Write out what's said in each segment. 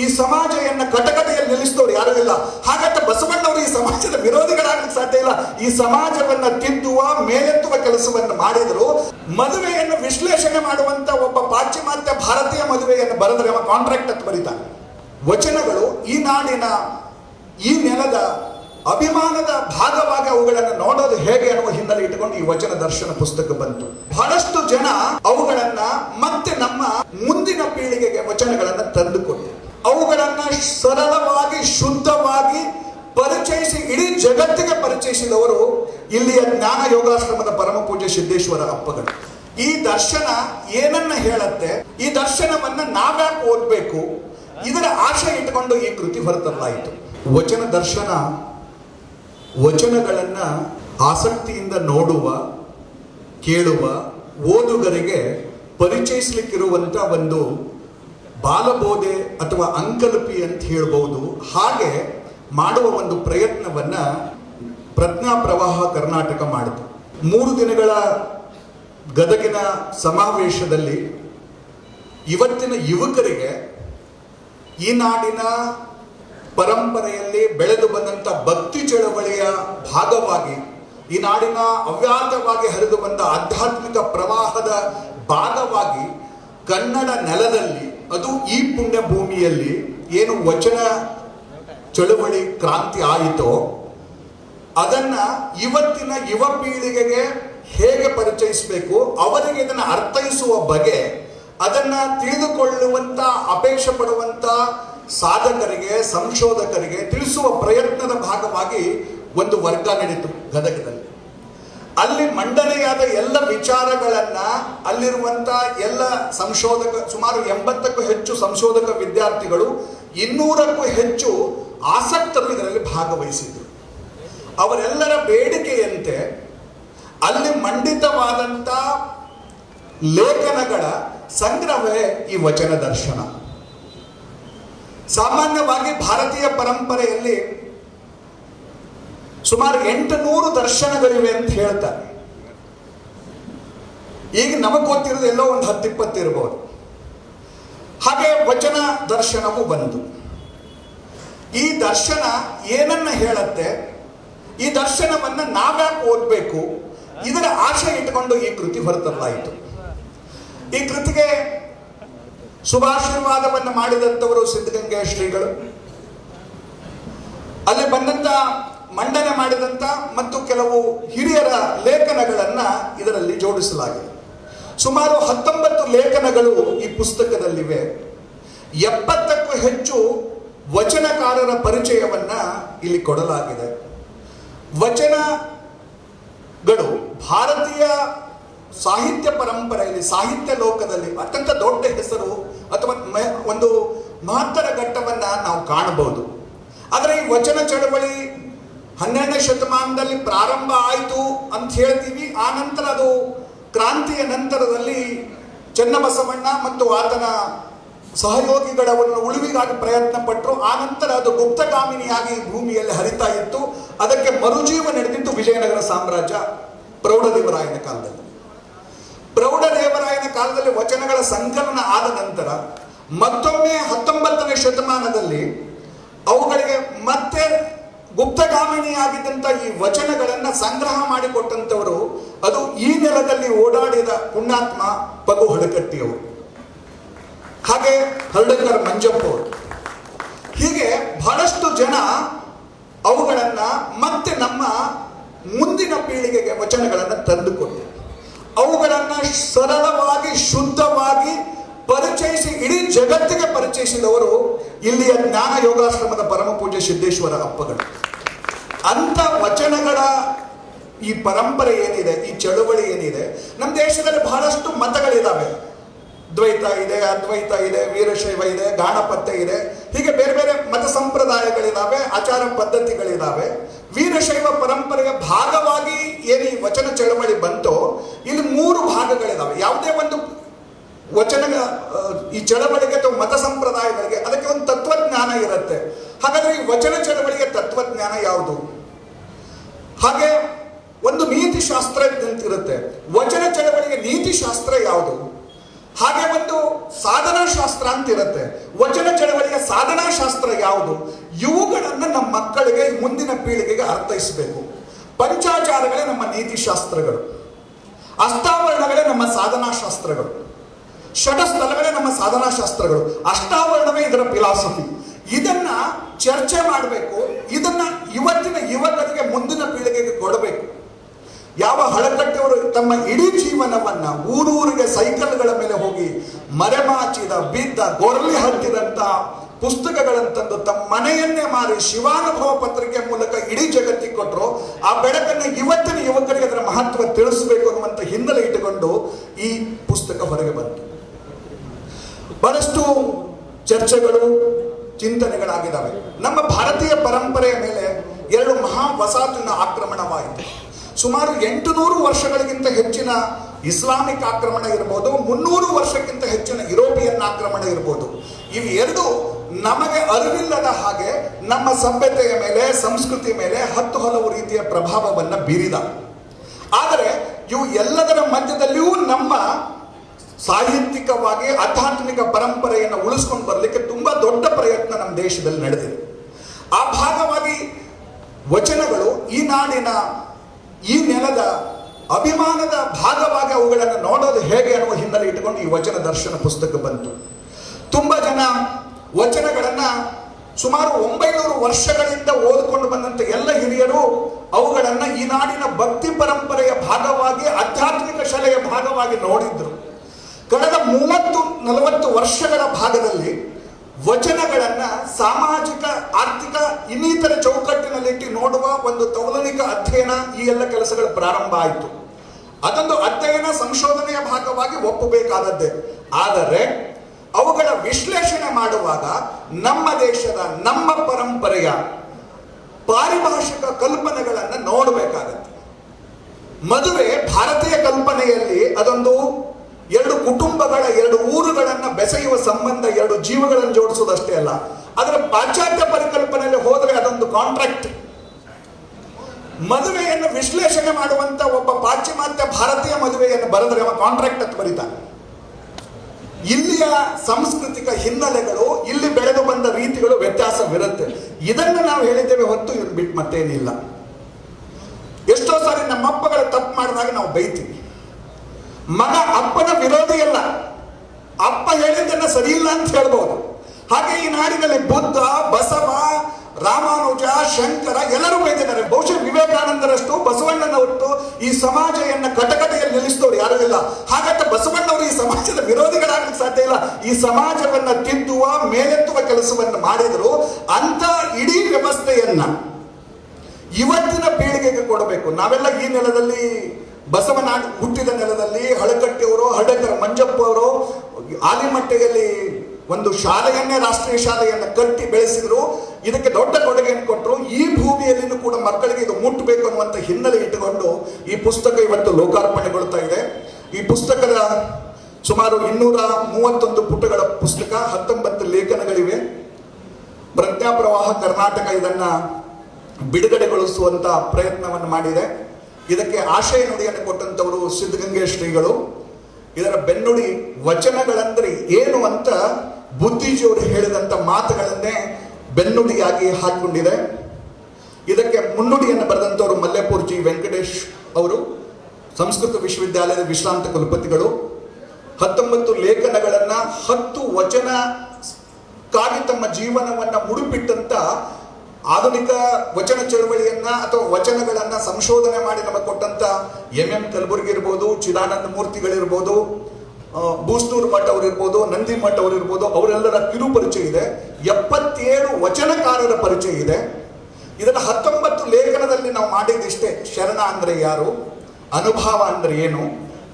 ಈ ಸಮಾಜವನ್ನು ಕಟಕಟೆಯಲ್ಲಿ ನಿಲ್ಲಿಸಿದವರು ಯಾರೂ ಇಲ್ಲ. ಹಾಗಂತ ಬಸವಣ್ಣವರು ಈ ಸಮಾಜದ ವಿರೋಧಿಗಳಾಗಲಿಕ್ಕೆ ಸಾಧ್ಯ ಇಲ್ಲ. ಈ ಸಮಾಜವನ್ನ ತಿದ್ದುವ, ಮೇಲೆತ್ತುವ ಕೆಲಸವನ್ನು ಮಾಡಿದರು. ಮದುವೆಯನ್ನು ವಿಶ್ಲೇಷಣೆ ಮಾಡುವಂತ ಒಬ್ಬ ಪಾಶ್ಚಿಮಾತ್ಯ ಭಾರತೀಯ ಮದುವೆಯನ್ನು ಬರೆದರೆ ಅವ ಕಾಂಟ್ರಾಕ್ಟ್ ಅಂತ ಬರೀತಾನೆ. ವಚನಗಳು ಈ ನಾಡಿನ, ಈ ನೆಲದ ಅಭಿಮಾನದ ಭಾಗವಾಗಿ ಅವುಗಳನ್ನು ನೋಡೋದು ಹೇಗೆ ಅನ್ನುವ ಹಿನ್ನೆಲೆ ಇಟ್ಟುಕೊಂಡು ಈ ವಚನ ದರ್ಶನ ಪುಸ್ತಕ ಬಂತು. ಬಹಳಷ್ಟು ಜನ ಅವುಗಳನ್ನ ಮತ್ತೆ ನಮ್ಮ ಮುಂದಿನ ಪೀಳಿಗೆಗೆ ವಚನಗಳನ್ನ ತಂದುಕೊಟ್ಟು ಅವುಗಳನ್ನ ಸರಳವಾಗಿ, ಶುದ್ಧವಾಗಿ ಪರಿಚಯಿಸಿ, ಇಡೀ ಜಗತ್ತಿಗೆ ಪರಿಚಯಿಸಿದವರು ಇಲ್ಲಿಯ ಜ್ಞಾನ ಯೋಗಾಶ್ರಮದ ಪರಮ ಪೂಜೆ ಸಿದ್ದೇಶ್ವರ ಅಪ್ಪಗಳು. ಈ ದರ್ಶನ ಏನನ್ನ ಹೇಳತ್ತೆ? ಈ ದರ್ಶನವನ್ನ ನಾವ್ಯಾಕೆ ಓದಬೇಕು? ಇದರ ಆಶೆ ಇಟ್ಟುಕೊಂಡು ಈ ಕೃತಿ ಹೊರತರಲಾಯಿತು. ವಚನ ದರ್ಶನ, ವಚನಗಳನ್ನ ಆಸಕ್ತಿಯಿಂದ ನೋಡುವ, ಕೇಳುವ, ಓದುಗರಿಗೆ ಪರಿಚಯಿಸಲಿಕ್ಕಿರುವಂತ ಒಂದು ಬಾಲಬೋಧೆ ಅಥವಾ ಅಂಕಲ್ಪಿ ಅಂತ ಹೇಳ್ಬೋದು ಹಾಗೆ ಮಾಡುವ ಒಂದು ಪ್ರಯತ್ನವನ್ನ ಪ್ರಜ್ಞಾ ಪ್ರವಾಹ ಕರ್ನಾಟಕ ಮಾಡಿತು. ಮೂರು ದಿನಗಳ ಗದಗಿನ ಸಮಾವೇಶದಲ್ಲಿ ಇವತ್ತಿನ ಯುವಕರಿಗೆ ಈ ನಾಡಿನ ಪರಂಪರೆಯಲ್ಲಿ ಬೆಳೆದು ಬಂದಂಥ ಭಕ್ತಿ ಚಳವಳಿಯ ಭಾಗವಾಗಿ, ಈ ನಾಡಿನ ಅವ್ಯಾತವಾಗಿ ಹರಿದು ಬಂದ ಆಧ್ಯಾತ್ಮಿಕ ಪ್ರವಾಹದ ಭಾಗವಾಗಿ ಕನ್ನಡ ನೆಲದಲ್ಲಿ ಅದು ಈ ಪುಣ್ಯ ಭೂಮಿಯಲ್ಲಿ ಏನು ವಚನ ಚಳುವಳಿ ಕ್ರಾಂತಿ ಆಯಿತೋ, ಅದನ್ನ ಇವತ್ತಿನ ಯುವ ಪೀಳಿಗೆಗೆ ಹೇಗೆ ಪರಿಚಯಿಸಬೇಕು, ಅವರಿಗೆ ಇದನ್ನು ಅರ್ಥೈಸುವ ಬಗೆ ಅದನ್ನ ತಿಳಿದುಕೊಳ್ಳುವಂತ, ಅಪೇಕ್ಷೆ ಪಡುವಂತ ಸಾಧಕರಿಗೆ, ಸಂಶೋಧಕರಿಗೆ ತಿಳಿಸುವ ಪ್ರಯತ್ನದ ಭಾಗವಾಗಿ ಒಂದು ವರ್ಗ ನಡೀತು ಗದಗದಲ್ಲಿ. ಅಲ್ಲಿ ಮಂಡನೆಯಾದ ಎಲ್ಲ ವಿಚಾರಗಳನ್ನ ಅಲ್ಲಿರುವಂತ ಎಲ್ಲ ಸಂಶೋಧಕ, ಸುಮಾರು ಎಂಬತ್ತಕ್ಕೂ ಹೆಚ್ಚು ಸಂಶೋಧಕ ವಿದ್ಯಾರ್ಥಿಗಳು ಇನ್ನೂರಕ್ಕೂ ಹೆಚ್ಚು ಆಸಕ್ತರು ಇದರಲ್ಲಿ ಭಾಗವಹಿಸಿದ್ರು. ಅವರೆಲ್ಲರ ಬೇಡಿಕೆಯಂತೆ ಅಲ್ಲಿ ಮಂಡಿತವಾದಂತ ಲೇಖನಗಳ ಸಂಗ್ರಹವೇ ಈ ವಚನ ದರ್ಶನ. ಸಾಮಾನ್ಯವಾಗಿ ಭಾರತೀಯ ಪರಂಪರೆಯಲ್ಲಿ ಸುಮಾರು ಎಂಟು ನೂರು ದರ್ಶನಗಳಿವೆ ಅಂತ ಹೇಳ್ತಾರೆ. ಈಗ ನಮಗೆ ಗೊತ್ತಿರೋದು ಎಲ್ಲೋ ಒಂದು ಹತ್ತಿಪ್ಪತ್ತು ಇರ್ಬೋದು. ಹಾಗೆ ವಚನ ದರ್ಶನವೂ ಬಂತು ಈ ದರ್ಶನ ಏನನ್ನ ಹೇಳತ್ತೆ? ಈ ದರ್ಶನವನ್ನು ನಾವ್ಯಾಕೆ ಓದಬೇಕು? ಇದರ ಆಶೆ ಇಟ್ಕೊಂಡು ಈ ಕೃತಿ ಹೊರತರಲಾಯಿತು. ಈ ಕೃತಿಗೆ ಶುಭಾಶೀರ್ವಾದವನ್ನು ಮಾಡಿದಂಥವರು ಸಿದ್ಧಗಂಗೆ ಶ್ರೀಗಳು. ಅಲ್ಲಿ ಬಂದಂತ ಮಂಡನೆ ಮಾಡಿದಂತ ಮತ್ತು ಕೆಲವು ಹಿರಿಯರ ಲೇಖನಗಳನ್ನು ಇದರಲ್ಲಿ ಜೋಡಿಸಲಾಗಿದೆ. ಸುಮಾರು ಹತ್ತೊಂಬತ್ತು ಲೇಖನಗಳು ಈ ಪುಸ್ತಕದಲ್ಲಿವೆ. ಎಪ್ಪತ್ತಕ್ಕೂ ಹೆಚ್ಚು ವಚನಕಾರರ ಪರಿಚಯವನ್ನ ಇಲ್ಲಿ ಕೊಡಲಾಗಿದೆ. ವಚನಗಳು ಭಾರತೀಯ ಸಾಹಿತ್ಯ ಪರಂಪರೆಯಲ್ಲಿ, ಸಾಹಿತ್ಯ ಲೋಕದಲ್ಲಿ ಅತ್ಯಂತ ದೊಡ್ಡ ಹೆಸರು ಅಥವಾ ಒಂದು ಮಹತ್ತರ ಘಟ್ಟವನ್ನ ನಾವು ಕಾಣಬಹುದು. ಆದರೆ ಈ ವಚನ ಚಳವಳಿ ಹನ್ನೆರಡನೇ ಶತಮಾನದಲ್ಲಿ ಪ್ರಾರಂಭ ಆಯಿತು ಅಂತ ಹೇಳ್ತೀವಿ, ಆ ನಂತರ ಅದು ಕ್ರಾಂತಿಯ ನಂತರದಲ್ಲಿ ಚೆನ್ನಬಸವಣ್ಣ ಮತ್ತು ಆತನ ಸಹಯೋಗಿಗಳವನ್ನು ಉಳಿವಿಗಾಗಿ ಪ್ರಯತ್ನ ಪಟ್ಟರು ಆ ನಂತರ ಅದು ಗುಪ್ತಗಾಮಿನಿಯಾಗಿ ಭೂಮಿಯಲ್ಲಿ ಹರಿತಾ ಇತ್ತು. ಅದಕ್ಕೆ ಮರುಜೀವ ನಡೆದಿತ್ತು ವಿಜಯನಗರ ಸಾಮ್ರಾಜ್ಯ ಪ್ರೌಢದೇವರಾಯನ ಕಾಲದಲ್ಲಿ. ಪ್ರೌಢದೇವರಾಯನ ಕಾಲದಲ್ಲಿ ವಚನಗಳ ಸಂಕಲನ ಆದ ನಂತರ ಮತ್ತೊಮ್ಮೆ ಹತ್ತೊಂಬತ್ತನೇ ಶತಮಾನದಲ್ಲಿ ಅವುಗಳಿಗೆ ಮತ್ತೆ ಗುಪ್ತಗಾಮಿನಿಯಾಗಿದ್ದಂಥ ಈ ವಚನಗಳನ್ನ ಸಂಗ್ರಹ ಮಾಡಿಕೊಟ್ಟಂಥವರು, ಅದು ಈ ನೆಲದಲ್ಲಿ ಓಡಾಡಿದ ಪುಣ್ಯಾತ್ಮ ಪಗು ಹಡಕಟ್ಟಿಯವರು. ಹಾಗೆ ಹರಡಕರ್ ಮಂಜಪ್ಪ ಹೀಗೆ ಬಹಳಷ್ಟು ಜನ ಅವುಗಳನ್ನ ಮತ್ತೆ ನಮ್ಮ ಮುಂದಿನ ಪೀಳಿಗೆಗೆ ವಚನಗಳನ್ನು ತಂದುಕೊಟ್ಟರು. ಅವುಗಳನ್ನ ಸರಳವಾಗಿ, ಶುದ್ಧವಾಗಿ ಪರಿಚಯಿಸಿ, ಇಡೀ ಜಗತ್ತಿಗೆ ಪರಿಚಯಿಸಿದವರು ಇಲ್ಲಿಯ ಜ್ಞಾನ ಯೋಗಾಶ್ರಮದ ಪರಮ ಪೂಜೆ ಸಿದ್ದೇಶ್ವರ ಅಪ್ಪಗಳು. ಅಂತ ವಚನಗಳ ಈ ಪರಂಪರೆ ಏನಿದೆ, ಈ ಚಳುವಳಿ ಏನಿದೆ ನಮ್ಮ ದೇಶದಲ್ಲಿ ಬಹಳಷ್ಟು ಮತಗಳಿದ್ದಾವೆ ದ್ವೈತ ಇದೆ, ಅದ್ವೈತ ಇದೆ, ವೀರಶೈವ ಇದೆ, ಗಾಣಪತ್ಯ ಇದೆ, ಹೀಗೆ ಬೇರೆ ಬೇರೆ ಮತ ಸಂಪ್ರದಾಯಗಳಿದಾವೆ, ಆಚಾರ ಪದ್ಧತಿಗಳಿದಾವೆ. ವೀರಶೈವ ಪರಂಪರೆಯ ಭಾಗವಾಗಿ ಏನು ಈ ವಚನ ಚಳವಳಿ ಬಂತೋ, ಇಲ್ಲಿ ಮೂರು ಭಾಗಗಳಿದಾವೆ. ಯಾವುದೇ ಒಂದು ವಚನ ಈ ಚಳವಳಿಗೆ ಅಥವಾ ಮತ ಸಂಪ್ರದಾಯಗಳಿಗೆ ಅದಕ್ಕೆ ಒಂದು ತತ್ವಜ್ಞಾನ ಇರುತ್ತೆ. ಹಾಗಾದ್ರೆ ಈ ವಚನ ಚಳವಳಿಗೆ ತತ್ವಜ್ಞಾನ ಯಾವುದು? ಹಾಗೆ ಒಂದು ನೀತಿ ಶಾಸ್ತ್ರ ಇರುತ್ತೆ ವಚನ ಚಳವಳಿಗೆ ನೀತಿ ಶಾಸ್ತ್ರ ಯಾವುದು? ಹಾಗೆ ಒಂದು ಸಾಧನಾ ಶಾಸ್ತ್ರ ಅಂತ ಇರುತ್ತೆ ವಚನ ಚಳವಳಿಗೆ ಸಾಧನಾ ಶಾಸ್ತ್ರ ಯಾವುದು? ಇವುಗಳನ್ನು ನಮ್ಮ ಮಕ್ಕಳಿಗೆ ಮುಂದಿನ ಪೀಳಿಗೆಗೆ ಅರ್ಥೈಸಬೇಕು. ಪಂಚಾಚಾರಗಳೇ ನಮ್ಮ ನೀತಿ ಶಾಸ್ತ್ರಗಳು. ಅಷ್ಟಾವರಣಗಳೇ ನಮ್ಮ ಸಾಧನಾ ಶಾಸ್ತ್ರಗಳು. ಷಟಸ್ಥಲಗಳೇ ನಮ್ಮ ಸಾಧನಾ ಶಾಸ್ತ್ರಗಳು. ಅಷ್ಟಾವರಣವೇ ಇದರ ಫಿಲಾಸಫಿ ಇದನ್ನ ಚರ್ಚೆ ಮಾಡಬೇಕು. ಇದನ್ನ ಇವತ್ತಿನ ಯುವಕರಿಗೆ ಮುಂದಿನ ಪೀಳಿಗೆಗೆ ಕೊಡಬೇಕು. ಯಾವ ಹಳಕಟ್ಟೆಯವರು ತಮ್ಮ ಇಡೀ ಜೀವನವನ್ನ ಊರೂರಿಗೆ ಸೈಕಲ್ಗಳ ಮೇಲೆ ಹೋಗಿ ಮರೆಮಾಚಿದ, ಬಿದ್ದ, ಗೊರಲಿ ಪುಸ್ತಕಗಳನ್ನು ತಂದು ತಮ್ಮ ಮನೆಯನ್ನೇ ಮಾರಿ ಶಿವಾನುಭವ ಪತ್ರಿಕೆ ಮೂಲಕ ಇಡೀ ಜಗತ್ತಿಗೆ ಕೊಟ್ಟರು ಆ ಬೆಳಕನ್ನು ಇವತ್ತಿನ ಯುವಕರಿಗೆ ಅದರ ಮಹತ್ವ ತಿಳಿಸಬೇಕು ಅನ್ನುವಂಥ ಹಿನ್ನೆಲೆ ಇಟ್ಟುಕೊಂಡು ಈ ಪುಸ್ತಕ ಹೊರಗೆ ಬಂತು. ಬಹಳಷ್ಟು ಚರ್ಚೆಗಳು ಚಿಂತನೆಗಳಾಗಿದ್ದಾವೆ. ನಮ್ಮ ಭಾರತೀಯ ಪರಂಪರೆಯ ಮೇಲೆ ಎರಡು ಮಹಾ ವಸಾತಿನ ಆಕ್ರಮಣವಾಯಿತು. ಸುಮಾರು ಎಂಟುನೂರು ವರ್ಷಗಳಿಗಿಂತ ಹೆಚ್ಚಿನ ಇಸ್ಲಾಮಿಕ್ ಆಕ್ರಮಣ ಇರ್ಬೋದು, ಮುನ್ನೂರು ವರ್ಷಕ್ಕಿಂತ ಹೆಚ್ಚಿನ ಯುರೋಪಿಯನ್ ಆಕ್ರಮಣ ಇರ್ಬೋದು. ಇವು ಎರಡು ನಮಗೆ ಅರಿವಿಲ್ಲದ ಹಾಗೆ ನಮ್ಮ ಸಭ್ಯತೆಯ ಮೇಲೆ ಸಂಸ್ಕೃತಿ ಮೇಲೆ ಹತ್ತು ಹಲವು ರೀತಿಯ ಪ್ರಭಾವವನ್ನು ಬೀರಿದ. ಆದರೆ ಇವು ಎಲ್ಲದರ ಮಧ್ಯದಲ್ಲಿಯೂ ನಮ್ಮ ಸಾಹಿತ್ಯಿಕವಾಗಿ ಆಧ್ಯಾತ್ಮಿಕ ಪರಂಪರೆಯನ್ನು ಉಳಿಸ್ಕೊಂಡು ಬರಲಿಕ್ಕೆ ತುಂಬಾ ದೊಡ್ಡ ಪ್ರಯತ್ನ ನಮ್ಮ ದೇಶದಲ್ಲಿ ನಡೆದಿದೆ. ಆ ಭಾಗವಾಗಿ ವಚನಗಳು ಈ ನಾಡಿನ ಈ ನೆಲದ ಅಭಿಮಾನದ ಭಾಗವಾಗಿ ಅವುಗಳನ್ನು ನೋಡೋದು ಹೇಗೆ ಅನ್ನುವ ಹಿನ್ನೆಲೆ ಇಟ್ಟುಕೊಂಡು ಈ ವಚನ ದರ್ಶನ ಪುಸ್ತಕ ಬಂತು. ತುಂಬ ಜನ ವಚನಗಳನ್ನ ಸುಮಾರು ಒಂಬೈನೂರು ವರ್ಷಗಳಿಂದ ಓದಿಕೊಂಡು ಬಂದಂತ ಎಲ್ಲ ಹಿರಿಯರು ಅವುಗಳನ್ನ ಈ ನಾಡಿನ ಭಕ್ತಿ ಪರಂಪರೆಯ ಭಾಗವಾಗಿ, ಆಧ್ಯಾತ್ಮಿಕ ಶಾಲೆಯ ಭಾಗವಾಗಿ ನೋಡಿದ್ರು. ಕಳೆದ ಮೂವತ್ತು, ನಲವತ್ತು ವರ್ಷಗಳ ಭಾಗದಲ್ಲಿ ವಚನಗಳನ್ನು ಸಾಮಾಜಿಕ, ಆರ್ಥಿಕ, ಇನ್ನಿತರ ಚೌಕಟ್ಟಿನಲ್ಲಿಟ್ಟು ನೋಡುವ ಒಂದು ತೌಲನಿಕ ಅಧ್ಯಯನ ಈ ಎಲ್ಲ ಕೆಲಸಗಳು ಪ್ರಾರಂಭ ಆಯಿತು. ಅದೊಂದು ಅಧ್ಯಯನ ಸಂಶೋಧನೆಯ ಭಾಗವಾಗಿ ಒಪ್ಪಬೇಕಾದದ್ದೇ. ಆದರೆ ಅವುಗಳ ವಿಶ್ಲೇಷಣೆ ಮಾಡುವಾಗ ನಮ್ಮ ದೇಶದ, ನಮ್ಮ ಪರಂಪರೆಯ ಪಾರಿಭಾಷಿಕ ಕಲ್ಪನೆಗಳನ್ನು ನೋಡಬೇಕಾಗತ್ತೆ. ಮದುವೆ ಭಾರತೀಯ ಕಲ್ಪನೆಯಲ್ಲಿ ಅದೊಂದು ಕುಟುಂಬಗಳ ಎರಡು ಊರುಗಳನ್ನ ಬೆಸೆಯುವ ಸಂಬಂಧ ಎರಡು ಜೀವಗಳನ್ನು ಜೋಡಿಸೋದಷ್ಟೇ ಅಲ್ಲ. ಅದರ ಪಾಶ್ಚಾತ್ಯ ಪರಿಕಲ್ಪನೆಯಲ್ಲಿ ಹೋದರೆ ಅದೊಂದು ಕಾಂಟ್ರಾಕ್ಟ್ ಮದುವೆಯನ್ನು ವಿಶ್ಲೇಷಣೆ ಮಾಡುವಂತ ಒಬ್ಬ ಪಾಶ್ಚಿಮಾತ್ಯ ಭಾರತೀಯ ಮದುವೆಯನ್ನು ಬರೆದರೆ ಅವ ಕಾಂಟ್ರಾಕ್ಟ್ ಅಂತ ಬರೀತಾನೆ. ಇಲ್ಲಿಯ ಸಾಂಸ್ಕೃತಿಕ ಹಿನ್ನೆಲೆಗಳು, ಇಲ್ಲಿ ಬೆಳೆದು ಬಂದ ರೀತಿಗಳು ವ್ಯತ್ಯಾಸವಿರುತ್ತೆ. ಇದನ್ನು ನಾವು ಹೇಳಿದ್ದೇವೆ ಹೊತ್ತು ಇದನ್ನು ಬಿಟ್ಟು ಮತ್ತೇನಿಲ್ಲ. ಎಷ್ಟೋ ಸಾರಿ ನಮ್ಮಪ್ಪಗಳ ತಪ್ಪು ಮಾಡಿದಾಗ ನಾವು ಬೈತೀವಿ. ಮಗ ಅಪ್ಪನ ವಿರೋಧಿ ಅಲ್ಲ. ಅಪ್ಪ ಹೇಳಿದ್ದನ್ನ ಸರಿ ಇಲ್ಲ ಅಂತ ಹೇಳ್ಬೋದು. ಹಾಗೆ ಈ ನಾಡಿನಲ್ಲಿ ಬುದ್ಧ, ಬಸವ, ರಾಮಾನುಜ, ಶಂಕರ ಎಲ್ಲರೂ ಬೈದಿದ್ದಾರೆ. ಬಹುಶಃ ವಿವೇಕಾನಂದರಷ್ಟು ಬಸವಣ್ಣನವತ್ತು ಈ ಸಮಾಜವನ್ನ ಕಟಕಟೆಯಲ್ಲಿ ನಿಲ್ಲಿಸಿದವರು ಯಾರೂ ಇಲ್ಲ. ಹಾಗಂತ ಬಸವಣ್ಣವರು ಈ ಸಮಾಜದ ವಿರೋಧಿಗಳಾಗಲಿಕ್ಕೆ ಸಾಧ್ಯ ಇಲ್ಲ. ಈ ಸಮಾಜವನ್ನ ತಿದ್ದುವ, ಮೇಲೆತ್ತುವ ಕೆಲಸವನ್ನು ಮಾಡಿದರು. ಅಂತ ಇಡೀ ವ್ಯವಸ್ಥೆಯನ್ನ ಇವತ್ತಿನ ಪೀಳಿಗೆಗೆ ಕೊಡಬೇಕು. ನಾವೆಲ್ಲ ಈ ನೆಲದಲ್ಲಿ ಬಸವನಾಡಿ ಹುಟ್ಟಿದ ನೆಲದಲ್ಲಿ ಹಳಕಟ್ಟಿಯವರು ಹಡಗರ ಮಂಜಪ್ಪ ಅವರು ಆಲಿಮಟ್ಟೆಯಲ್ಲಿ ಒಂದು ಶಾಲೆಯನ್ನೇ, ರಾಷ್ಟ್ರೀಯ ಶಾಲೆಯನ್ನು ಕಟ್ಟಿ ಬೆಳೆಸಿದ್ರು. ಇದಕ್ಕೆ ದೊಡ್ಡ ಕೊಡುಗೆಯನ್ನು ಕೊಟ್ಟರು ಈ ಭೂಮಿಯಲ್ಲಿನೂ ಕೂಡ ಮಕ್ಕಳಿಗೆ ಇದು ಮುಟ್ಟಬೇಕು ಅನ್ನುವಂಥ ಹಿನ್ನೆಲೆ ಇಟ್ಟುಕೊಂಡು ಈ ಪುಸ್ತಕ ಇವತ್ತು ಲೋಕಾರ್ಪಣೆಗೊಳ್ತಾ ಇದೆ. ಈ ಪುಸ್ತಕದ ಸುಮಾರು ಇನ್ನೂರ ಮೂವತ್ತೊಂದು ಪುಟಗಳ ಪುಸ್ತಕ, ಹತ್ತೊಂಬತ್ತು ಲೇಖನಗಳಿವೆ. ಪ್ರಜ್ಞಾಪ್ರವಾಹ ಕರ್ನಾಟಕ ಇದನ್ನು ಬಿಡುಗಡೆಗೊಳಿಸುವಂಥ ಪ್ರಯತ್ನವನ್ನು ಮಾಡಿದೆ. ಇದಕ್ಕೆ ಆಶಯ ನುಡಿಯನ್ನು ಕೊಟ್ಟಂತವರು ಸಿದ್ಧಗಂಗೆ ಶ್ರೀಗಳು. ಇದರ ಬೆನ್ನುಡಿ ವಚನಗಳಂದ್ರೆ ಏನು ಅಂತ ಬುದ್ಧಿಜಿಯವರು ಹೇಳಿದಂತ ಮಾತುಗಳನ್ನೇ ಬೆನ್ನುಡಿಯಾಗಿ ಹಾಕೊಂಡಿದೆ ಇದಕ್ಕೆ ಮುನ್ನುಡಿಯನ್ನು ಬರೆದಂಥವರು ಮಲ್ಲೇಪುರ್ ಜಿ. ವೆಂಕಟೇಶ್ ಅವರು, ಸಂಸ್ಕೃತ ವಿಶ್ವವಿದ್ಯಾಲಯದ ವಿಶ್ರಾಂತ ಕುಲಪತಿಗಳು. ಹತ್ತೊಂಬತ್ತು ಲೇಖನಗಳನ್ನ ಹತ್ತು ವಚನ ಕಾಗಿ ತಮ್ಮ ಜೀವನವನ್ನ ಮುಡುಪಿಟ್ಟಂತ ಆಧುನಿಕ ವಚನ ಚಳುವಳಿಯನ್ನ ಅಥವಾ ವಚನಗಳನ್ನ ಸಂಶೋಧನೆ ಮಾಡಿ ನಮಗೆ ಕೊಟ್ಟಂತ ಎಂ ಎಂ ಕಲಬುರ್ಗಿ ಇರ್ಬೋದು, ಚಿದಾನಂದ ಮೂರ್ತಿಗಳಿರ್ಬೋದು ಬೂಸ್ತೂರು ಮಠ ಅವರಿರ್ಬೋದು ನಂದಿ ಮಠ ಅವರಿರ್ಬೋದು ಅವರೆಲ್ಲರ ಕಿರು ಪರಿಚಯ ಇದೆ. ಎಪ್ಪತ್ತೇಳು ವಚನಕಾರರ ಪರಿಚಯ ಇದೆ. ಇದನ್ನ ಹತ್ತೊಂಬತ್ತು ಲೇಖನದಲ್ಲಿ ನಾವು ಮಾಡಿದ್ದಿಷ್ಟೇ ಶರಣ ಅಂದ್ರೆ ಯಾರು? ಅನುಭವ ಅಂದ್ರೆ ಏನು?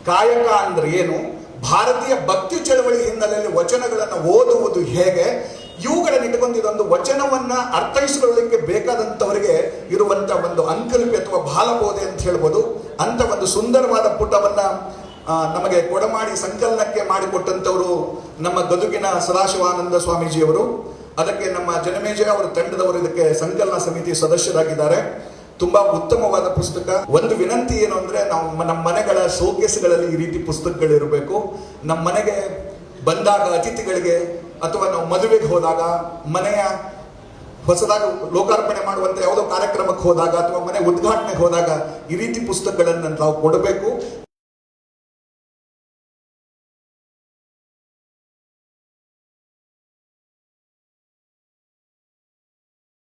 ಕಾಯಕ ಅಂದ್ರೆ ಏನು? ಭಾರತೀಯ ಭಕ್ತಿ ಚಳವಳಿ ಹಿನ್ನೆಲೆಯಲ್ಲಿ ವಚನಗಳನ್ನು ಓದುವುದು ಹೇಗೆ? ಇವುಗಳನ್ನು ಇಟ್ಟುಕೊಂಡು ಇದೊಂದು ವಚನವನ್ನ ಅರ್ಥೈಸಿಕೊಳ್ಳಲಿಕ್ಕೆ ಬೇಕಾದಂಥವರಿಗೆ ಇರುವಂತ ಒಂದು ಅಂಕಲ್ಪಿ ಅಥವಾ ಬಾಲಬೋಧೆ ಅಂತ ಹೇಳ್ಬೋದು. ಅಂತ ಒಂದು ಸುಂದರವಾದ ಪುಟವನ್ನ ನಮಗೆ ಕೊಡಮಾಡಿ ಸಂಕಲನಕ್ಕೆ ಮಾಡಿಕೊಟ್ಟಂಥವರು ನಮ್ಮ ಗದುಗಿನ ಸದಾಶಿವಾನಂದ ಸ್ವಾಮೀಜಿಯವರು. ಅದಕ್ಕೆ ನಮ್ಮ ಜನಮೇಜಯ ಅವರ ತಂಡದವರು ಇದಕ್ಕೆ ಸಂಕಲನ ಸಮಿತಿ ಸದಸ್ಯರಾಗಿದ್ದಾರೆ. ತುಂಬಾ ಉತ್ತಮವಾದ ಪುಸ್ತಕ. ಒಂದು ವಿನಂತಿ ಏನು ಅಂದ್ರೆ, ನಾವು ನಮ್ಮ ಮನೆಗಳ ಶೋಕೇಸ್ಗಳಲ್ಲಿ ಈ ರೀತಿ ಪುಸ್ತಕಗಳಿರಬೇಕು. ನಮ್ಮ ಮನೆಗೆ ಬಂದಾಗ ಅತಿಥಿಗಳಿಗೆ ಅಥವಾ ನಾವು ಮದುವೆಗೆ ಹೋದಾಗ, ಮನೆಯ ಹೊಸದಾಗಿ ಲೋಕಾರ್ಪಣೆ ಮಾಡುವಂತ ಯಾವುದೋ ಕಾರ್ಯಕ್ರಮಕ್ಕೆ ಹೋದಾಗ ಅಥವಾ ಮನೆ ಉದ್ಘಾಟನೆಗೆ ಹೋದಾಗ ಈ ರೀತಿ ಪುಸ್ತಕಗಳನ್ನು ನಾವು ಕೊಡಬೇಕು.